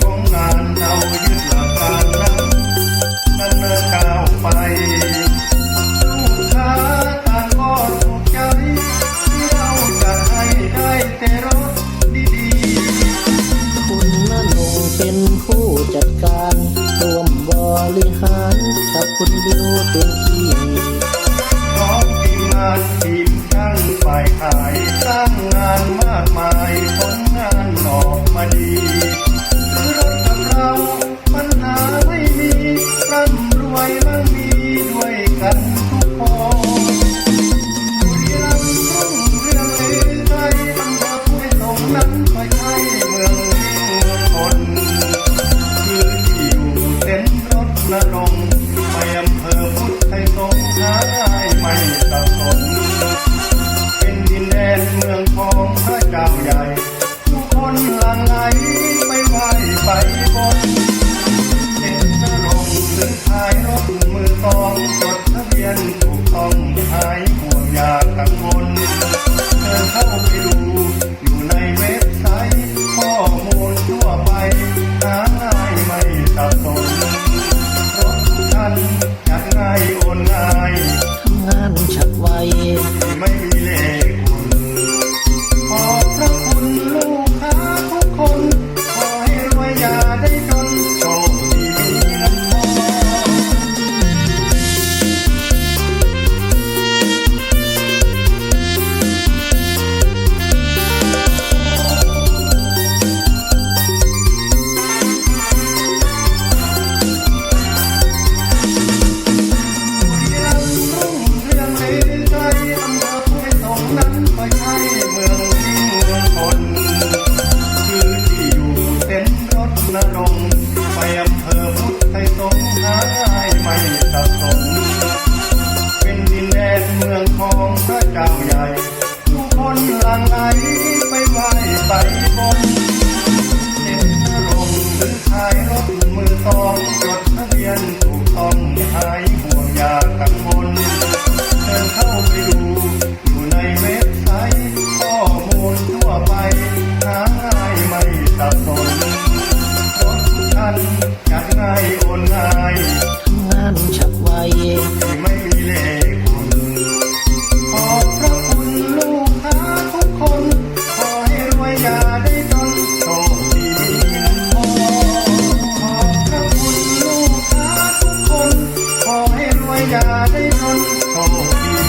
ของงานเรายึดหลักการนั้นดำเนินก้าวไปลูกค้าต่างก็ถูใจที่เาจัดให้ได้แต่รถดีๆคุณนนงเป็นผู้จัดการ รวมบริหารกับคุณบิวเป็นที่ เข้าไปดูอยู่ในเว็บไซต์อมูลทั่วไปหาง่ายไม่สับสนรถทุกคันจัดง่ายโอนง่ายำฉับไวไม่มีเลขคุณขอบพระคุณลูกค้าทุกคนขอให้รวยยาได้จนโชติยินทอขอบพระคุณลูกค้าทุกคนขอให้รวยยาได้จนโชคดี